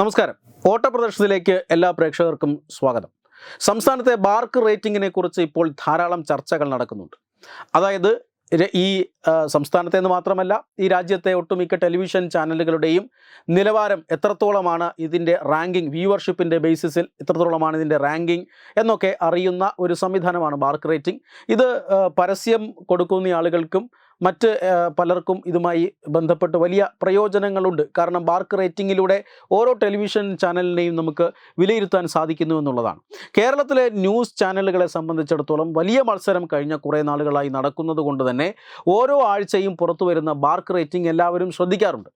നമസ്കാരം. ഓട്ടപ്രദർശനത്തിലേക്ക് എല്ലാ പ്രേക്ഷകർക്കും സ്വാഗതം. സംസ്ഥാനത്തെ ബാർക്ക് റേറ്റിംഗിനെ കുറിച്ച് ഇപ്പോൾ ധാരാളം ചർച്ചകൾ നടക്കുന്നുണ്ട്. അതായത് ഈ സംസ്ഥാനത്തെ എന്ന് മാത്രമല്ല ഈ രാജ്യത്തെ ഒട്ടുമിക്ക ടെലിവിഷൻ ചാനലുകളുടെയും നിലവാരം എത്രത്തോളമാണ് ഇതിന്റെ റാങ്കിങ് വ്യൂവർഷിപ്പിന്റെ ബേസിസിൽ എത്രത്തോളമാണ് ഇതിന്റെ റാങ്കിങ് എന്നൊക്കെ അറിയുന്ന ഒരു സംവിധാനമാണ് ബാർക്ക് റേറ്റിംഗ്. ഇത് പരസ്യം കൊടുക്കുന്ന ആളുകൾക്കും മറ്റ് പലർക്കും ഇതുമായി ബന്ധപ്പെട്ട് വലിയ പ്രയോജനങ്ങളുണ്ട്. കാരണം ബാർക്ക് റേറ്റിങ്ങിലൂടെ ഓരോ ടെലിവിഷൻ ചാനലിനെയും നമുക്ക് വിലയിരുത്താൻ സാധിക്കുന്നു എന്നുള്ളതാണ്. കേരളത്തിലെ ന്യൂസ് ചാനലുകളെ സംബന്ധിച്ചിടത്തോളം വലിയ മത്സരം കഴിഞ്ഞ കുറേ നാളുകളായി നടക്കുന്നത് കൊണ്ട് തന്നെ ഓരോ ആഴ്ചയും പുറത്തു വരുന്ന ബാർക്ക് റേറ്റിംഗ് എല്ലാവരും ശ്രദ്ധിക്കാറുണ്ട്.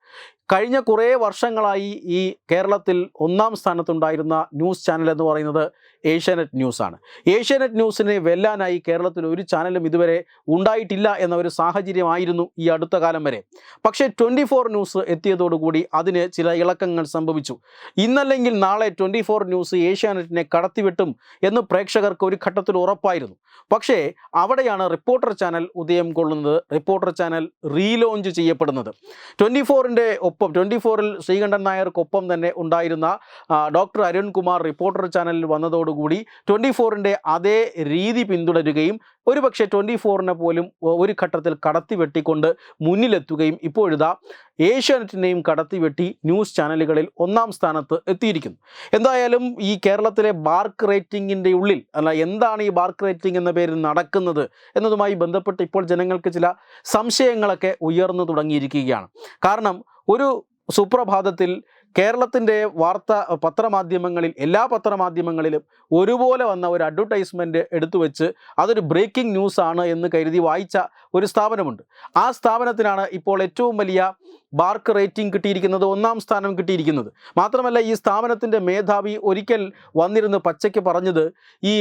കഴിഞ്ഞ കുറേ വർഷങ്ങളായി ഈ കേരളത്തിൽ ഒന്നാം സ്ഥാനത്തുണ്ടായിരുന്ന ന്യൂസ് ചാനൽ എന്ന് പറയുന്നത് ഏഷ്യാനെറ്റ് ന്യൂസാണ്. ഏഷ്യാനെറ്റ് ന്യൂസിനെ വെല്ലാനായി കേരളത്തിൽ ഒരു ചാനലും ഇതുവരെ ഉണ്ടായിട്ടില്ല എന്ന ഒരു സാഹചര്യമായിരുന്നു ഈ അടുത്ത കാലം വരെ. പക്ഷേ ട്വന്റി ഫോർ ന്യൂസ് എത്തിയതോടുകൂടി അതിന് ചില ഇളക്കങ്ങൾ സംഭവിച്ചു. ഇന്നല്ലെങ്കിൽ നാളെ ട്വന്റി ഫോർ ന്യൂസ് ഏഷ്യാനെറ്റിനെ കടത്തിവിട്ടും എന്ന് പ്രേക്ഷകർക്ക് ഒരു ഘട്ടത്തിൽ ഉറപ്പായിരുന്നു. പക്ഷേ അവിടെയാണ് റിപ്പോർട്ടർ ചാനൽ ഉദയം കൊള്ളുന്നത്. റിപ്പോർട്ടർ ചാനൽ റീലോഞ്ച് ചെയ്യപ്പെടുന്നത്. ട്വന്റി ഫോറിന്റെ ഒപ്പം ട്വന്റി ഫോറിൽ ശ്രീകണ്ഠൻ നായർക്കൊപ്പം തന്നെ ഉണ്ടായിരുന്ന ഡോക്ടർ അരുൺകുമാർ റിപ്പോർട്ടർ ചാനലിൽ വന്നതോടുകൂടി ട്വന്റി ഫോറിന്റെ അതേ രീതി പിന്തുടരുകയും ഒരുപക്ഷെ ട്വന്റി ഫോറിനെ പോലും ഒരു ഘട്ടത്തിൽ കടത്തി വെട്ടിക്കൊണ്ട് മുന്നിലെത്തുകയും ഇപ്പോഴിതാ ഏഷ്യാനെറ്റിനെയും കടത്തിവെട്ടി ന്യൂസ് ചാനലുകളിൽ ഒന്നാം സ്ഥാനത്ത് എത്തിയിരിക്കുന്നു. എന്തായാലും ഈ കേരളത്തിലെ ബാർക്ക് റേറ്റിംഗിന്റെ ഉള്ളിൽ അല്ല എന്താണ് ഈ ബാർക്ക് റേറ്റിംഗ് എന്ന പേരിൽ നടക്കുന്നത് എന്നതുമായി ബന്ധപ്പെട്ട് ഇപ്പോൾ ജനങ്ങൾക്ക് ചില സംശയങ്ങളൊക്കെ ഉയർന്നു തുടങ്ങിയിരിക്കുകയാണ്. കാരണം ഒരു സുപ്രഭാതത്തിൽ കേരളത്തിന്റെ വാർത്ത പത്രമാധ്യമങ്ങളിൽ എല്ലാ പത്രമാധ്യമങ്ങളിലും ഒരുപോലെ വന്ന ഒരു അഡ്വർടൈസ്മെന്റ് എടുത്തു വെച്ച് അതൊരു ബ്രേക്കിംഗ് ന്യൂസ് ആണ് എന്ന് കരുതി വായിച്ച ഒരു സ്ഥാപനമുണ്ട്. ആ സ്ഥാപനത്തിനാണ് ഇപ്പോൾ ഏറ്റവും വലിയ ബാർക്ക് റേറ്റിംഗ് കിട്ടിയിരിക്കുന്നത് ഒന്നാം സ്ഥാനം കിട്ടിയിരിക്കുന്നത്. മാത്രമല്ല ഈ സ്ഥാപനത്തിന്റെ മേധാവി ഒരിക്കൽ വന്നിരുന്ന് പച്ചയ്ക്ക് പറഞ്ഞത് ഈ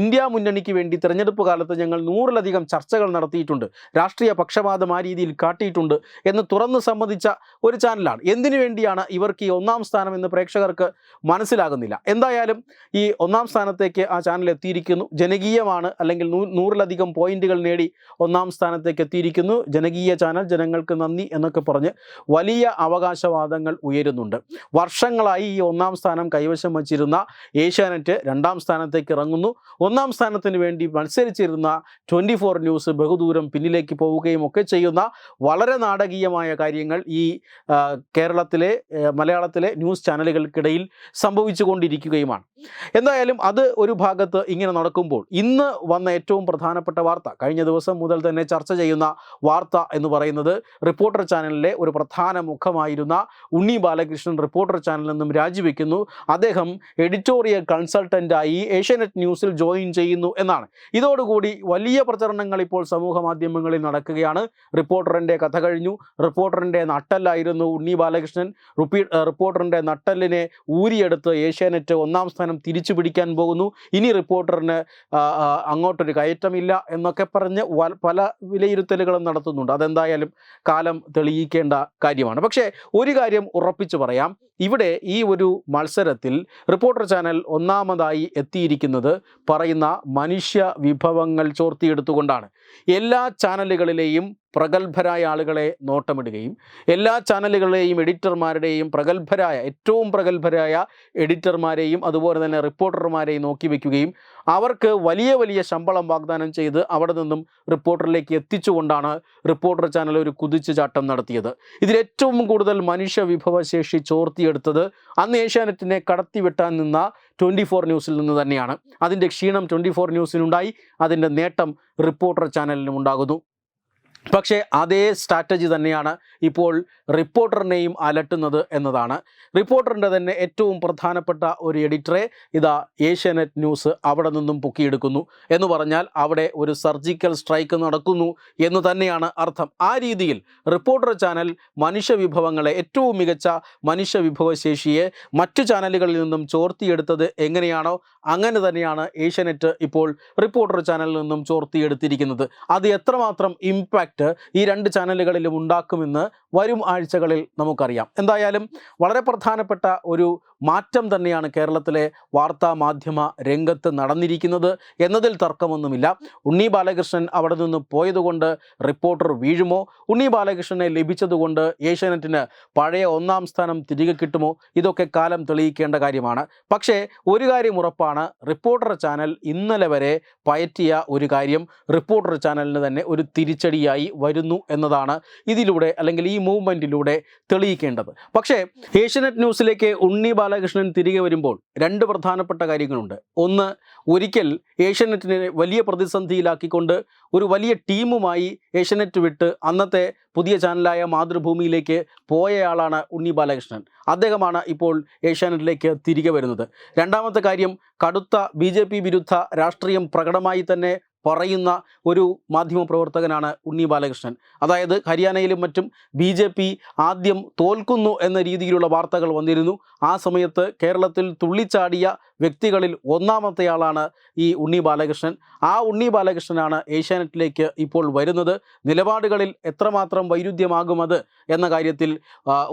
ഇന്ത്യ മുന്നണിക്ക് വേണ്ടി തിരഞ്ഞെടുപ്പ് കാലത്ത് ഞങ്ങൾ നൂറിലധികം ചർച്ചകൾ നടത്തിയിട്ടുണ്ട്. രാഷ്ട്രീയ പക്ഷപാതം ആ രീതിയിൽ കാട്ടിയിട്ടുണ്ട് എന്ന് തുറന്ന് സമ്മതിച്ച ഒരു ചാനലാണ് എന്തിനു വേണ്ടിയാണ് ഇവർക്ക് ഈ ഒന്നാം സ്ഥാനം എന്ന് പ്രേക്ഷകർക്ക് മനസ്സിലാകുന്നില്ല. എന്തായാലും ഈ ഒന്നാം സ്ഥാനത്തേക്ക് ആ ചാനൽ എത്തിയിരിക്കുന്നു. ജനകീയമാണ് അല്ലെങ്കിൽ നൂ- നൂറിലധികം പോയിന്റുകൾ നേടി ഒന്നാം സ്ഥാനത്തേക്ക് എത്തിയിരിക്കുന്നു. ജനകീയ ചാനൽ ജനങ്ങൾക്ക് നന്ദി എന്നൊക്കെ പറഞ്ഞ് വലിയ അവകാശവാദങ്ങൾ ഉയരുന്നുണ്ട്. വർഷങ്ങളായി ഈ ഒന്നാം സ്ഥാനം കൈവശം വച്ചിരുന്ന ഏഷ്യാനെറ്റ് രണ്ടാം സ്ഥാനത്തേക്ക് ഇറങ്ങുന്നു. ഒന്നാം സ്ഥാനത്തിന് വേണ്ടി മത്സരിച്ചിരുന്ന ട്വന്റി ഫോർ ന്യൂസ് ബഹുദൂരം പിന്നിലേക്ക് പോവുകയും ഒക്കെ ചെയ്യുന്ന വളരെ നാടകീയമായ കാര്യങ്ങൾ ഈ കേരളത്തിലെ മലയാളത്തിലെ ന്യൂസ് ചാനലുകൾക്കിടയിൽ സംഭവിച്ചു കൊണ്ടിരിക്കുകയുമാണ് എന്തായാലും അത് ഒരു ഭാഗത്ത് ഇങ്ങനെ നടക്കുമ്പോൾ ഇന്ന് വന്ന ഏറ്റവും പ്രധാനപ്പെട്ട വാർത്ത കഴിഞ്ഞ ദിവസം മുതൽ തന്നെ ചർച്ച ചെയ്യുന്ന വാർത്ത എന്ന് പറയുന്നത് റിപ്പോർട്ടർ ചാനലിലെ ഒരു പ്രധാന മുഖമായിരുന്ന ഉണ്ണി ബാലകൃഷ്ണൻ റിപ്പോർട്ടർ ചാനലിൽ നിന്നും രാജിവെക്കുന്നു. അദ്ദേഹം എഡിറ്റോറിയൽ കൺസൾട്ടന്റായി ഏഷ്യാനെറ്റ് ന്യൂസിൽ ജോയിൻ ചെയ്യുന്നു എന്നാണ്. ഇതോടുകൂടി വലിയ പ്രചരണങ്ങൾ ഇപ്പോൾ സമൂഹ മാധ്യമങ്ങളിൽ നടക്കുകയാണ്. റിപ്പോർട്ടറിന്റെ കഥ കഴിഞ്ഞു. റിപ്പോർട്ടറിന്റെ നട്ടല്ലായിരുന്നു ഉണ്ണി ബാലകൃഷ്ണൻ. റുപ്പി റിപ്പോർട്ടറിന്റെ നട്ടലിനെ ഊരിയെടുത്ത് ഏഷ്യാനെറ്റ് ഒന്നാം സ്ഥാനം തിരിച്ചു പിടിക്കാൻ പോകുന്നു. ഇനി റിപ്പോർട്ടറിന് അങ്ങോട്ടൊരു കയറ്റമില്ല എന്നൊക്കെ പറഞ്ഞ് പല വിലയിരുത്തലുകളും നടത്തുന്നുണ്ട്. അതെന്തായാലും കാലം തെളിയിക്കേണ്ട കാര്യമാണ്. പക്ഷേ ഒരു കാര്യം ഉറപ്പിച്ചു പറയാം. ഇവിടെ ഈ ഒരു മത്സരത്തിൽ റിപ്പോർട്ടർ ചാനൽ ഒന്നാമതായി എത്തിയിരിക്കുന്നത് പറയുന്ന മനുഷ്യ വിഭവങ്ങൾ ചോർത്തിയെടുത്തുകൊണ്ടാണ്. എല്ലാ ചാനലുകളിലെയും പ്രഗത്ഭരായ ആളുകളെ നോട്ടമിടുകയും എല്ലാ ചാനലുകളിലെയും എഡിറ്റർമാരുടെയും പ്രഗത്ഭരായ ഏറ്റവും പ്രഗത്ഭരായ എഡിറ്റർമാരെയും അതുപോലെ തന്നെ റിപ്പോർട്ടർമാരെയും നോക്കി വയ്ക്കുകയും അവർക്ക് വലിയ വലിയ ശമ്പളം വാഗ്ദാനം ചെയ്ത് അവിടെ നിന്നും റിപ്പോർട്ടറിലേക്ക് എത്തിച്ചുകൊണ്ടാണ് റിപ്പോർട്ടർ ചാനൽ ഒരു കുതിച്ചുചാട്ടം നടത്തിയത്. ഇതിലേറ്റവും കൂടുതൽ മനുഷ്യ വിഭവശേഷി ചോർത്തിയെടുത്തത് അന്ന് ഏഷ്യാനെറ്റിനെ കടത്തിവിട്ടാൻ നിന്ന ട്വന്റി ഫോർ ന്യൂസിൽ നിന്ന് തന്നെയാണ്. അതിന്റെ ക്ഷീണം ട്വന്റി ഫോർ ന്യൂസിനുണ്ടായി. അതിന്റെ നേട്ടം റിപ്പോർട്ടർ ചാനലിനും ഉണ്ടാകുന്നു. പക്ഷേ അതേ സ്ട്രാറ്റജി തന്നെയാണ് ഇപ്പോൾ റിപ്പോർട്ടറിനെയും അലട്ടുന്നത് എന്നതാണ്. റിപ്പോർട്ടറിന്റെ തന്നെ ഏറ്റവും പ്രധാനപ്പെട്ട ഒരു എഡിറ്ററെ ഇതാ ഏഷ്യാനെറ്റ് ന്യൂസ് അവിടെ നിന്നും പൊക്കിയെടുക്കുന്നു എന്ന് പറഞ്ഞാൽ അവിടെ ഒരു സർജിക്കൽ സ്ട്രൈക്ക് നടക്കുന്നു എന്ന് തന്നെയാണ് അർത്ഥം. ആ രീതിയിൽ റിപ്പോർട്ടർ ചാനൽ മനുഷ്യവിഭവങ്ങളെ ഏറ്റവും മികച്ച മനുഷ്യവിഭവശേഷിയെ മറ്റു ചാനലുകളിൽ നിന്നും ചോർത്തിയെടുത്തത് എങ്ങനെയാണോ അങ്ങനെ തന്നെയാണ് ഏഷ്യാനെറ്റ് ഇപ്പോൾ റിപ്പോർട്ടർ ചാനലിൽ നിന്നും ചോർത്തിയെടുത്തിരിക്കുന്നത്. അത് എത്രമാത്രം ഇമ്പാക്റ്റ് ഈ രണ്ട് ചാനലുകളിലും ഉണ്ടാക്കുമെന്ന് വരും ആഴ്ചകളിൽ നമുക്കറിയാം. എന്തായാലും വളരെ പ്രധാനപ്പെട്ട ഒരു മാറ്റം തന്നെയാണ് കേരളത്തിലെ വാർത്താ മാധ്യമ രംഗത്ത് നടന്നിരിക്കുന്നത് എന്നതിൽ തർക്കമൊന്നുമില്ല. ഉണ്ണി ബാലകൃഷ്ണൻ അവിടെ നിന്ന് പോയതുകൊണ്ട് റിപ്പോർട്ടർ വീഴുമോ? ഉണ്ണി ബാലകൃഷ്ണനെ ലഭിച്ചതുകൊണ്ട് ഏഷ്യാനെറ്റിന് പഴയ ഒന്നാം സ്ഥാനം തിരികെ കിട്ടുമോ? ഇതൊക്കെ കാലം തെളിയിക്കേണ്ട കാര്യമാണ്. പക്ഷേ ഒരു കാര്യം ഉറപ്പാണ്. റിപ്പോർട്ടർ ചാനൽ ഇന്നലെ വരെ പയറ്റിയ ഒരു കാര്യം റിപ്പോർട്ടർ ചാനലിന് തന്നെ ഒരു തിരിച്ചടിയായി വരുന്നു എന്നതാണ് ഇതിലൂടെ അല്ലെങ്കിൽ ഈ മൂവ്മെന്റിലൂടെ തെളിയിക്കേണ്ടത്. പക്ഷേ ഏഷ്യാനെറ്റ് ന്യൂസിലേക്ക് ഉണ്ണി ബാലകൃഷ്ണൻ തിരികെ വരുമ്പോൾ രണ്ട് പ്രധാനപ്പെട്ട കാര്യങ്ങളുണ്ട്. ഒന്ന് ഒരിക്കൽ ഏഷ്യനെറ്റിനെ വലിയ പ്രതിസന്ധിയിലാക്കിക്കൊണ്ട് ഒരു വലിയ ടീമുമായി ഏഷ്യനെറ്റ് വിട്ട് അന്നത്തെ പുതിയ ചാനലായ മാതൃഭൂമിയിലേക്ക് പോയയാളാണ് ഉണ്ണി ബാലകൃഷ്ണൻ. അദ്ദേഹമാണ് ഇപ്പോൾ ഏഷ്യാനെറ്റിലേക്ക് തിരികെ വരുന്നത്. രണ്ടാമത്തെ കാര്യം കടുത്ത ബി വിരുദ്ധ രാഷ്ട്രീയം പ്രകടമായി തന്നെ പറയുന്ന ഒരു മാധ്യമപ്രവർത്തകനാണ് ഉണ്ണി ബാലകൃഷ്ണൻ. അതായത് ഹരിയാനയിലും മറ്റും ബി ജെ പി ആദ്യം തോൽക്കുന്നു എന്ന രീതിയിലുള്ള വാർത്തകൾ വന്നിരുന്നു. ആ സമയത്ത് കേരളത്തിൽ തുള്ളിച്ചാടിയ വ്യക്തികളിൽ ഒന്നാമത്തെയാളാണ് ഈ ഉണ്ണി ബാലകൃഷ്ണൻ. ആ ഉണ്ണി ബാലകൃഷ്ണനാണ് ഏഷ്യാനെറ്റിലേക്ക് ഇപ്പോൾ വരുന്നത്. നിലപാടുകളിൽ എത്രമാത്രം വൈരുദ്ധ്യമാകുമത് എന്ന കാര്യത്തിൽ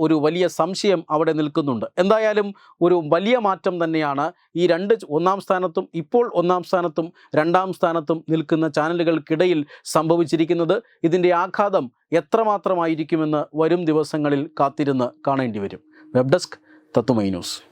ഒരു വലിയ സംശയം അവിടെ നിൽക്കുന്നുണ്ട്. എന്തായാലും ഒരു വലിയ മാറ്റം തന്നെയാണ് ഈ രണ്ട് ഒന്നാം സ്ഥാനത്തും ഇപ്പോൾ ഒന്നാം സ്ഥാനത്തും രണ്ടാം സ്ഥാനത്തും നിൽക്കുന്ന ചാനലുകൾക്കിടയിൽ സംഭവിച്ചിരിക്കുന്നത് ഇതിന്റെ ആഘാതം എത്രമാത്രമായിരിക്കുമെന്ന് വരും ദിവസങ്ങളിൽ കാത്തിരുന്ന് കാണേണ്ടി വരും. വെബ് ഡെസ്ക് തത്തുമൈ ന്യൂസ്.